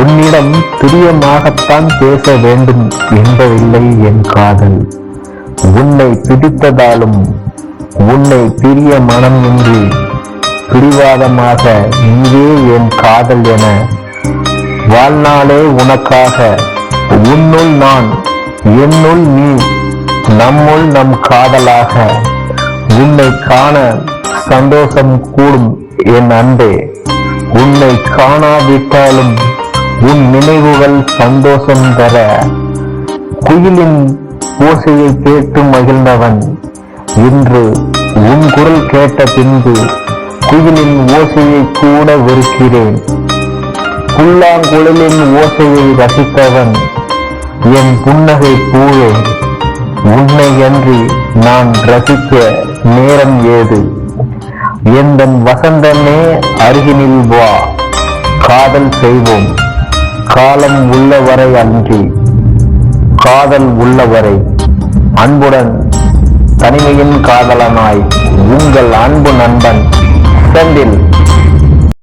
உன்னிடம் பிரியமாகத்தான் பேச வேண்டும் என்பதில்லை என் காதல். உன்னை பிடித்ததாலும் உன்னை பிரிய மனம் மனமின்றி பிடிவாதமாக நீவே என் காதல் என வாழ்நாளே உனக்காக உன்னுள் நான் என்னுள் நீ நம்முள் நம் காதலாக உன்னை காண சந்தோஷம் கூடும் என் அன்பே. உன்னை காணாவிட்டாலும் உன் நினைவுகள் சந்தோஷம் தர. குயிலின் ஓசையை கேட்டு மகிழ்ந்தவன். இன்று உன் குரல் கேட்ட பின்பு குயிலின் ஓசையை கூட வெறுக்கிறேன். புல்லாங்குழலின் ஓசையை ரசித்தவன். என் புன்னகை பூவே. உன்னை அன்றி நான் ரசிக்க நேரம் ஏது? எந்தன் வசந்தமே அருகினில் வா. காதல் செய்வோம். காலம் உள்ளவரை அன்றி காதல் உள்ளவரை அன்புடன் தனிமையின் காதலனாய் உங்கள் அன்பு நண்பன் செந்தில்.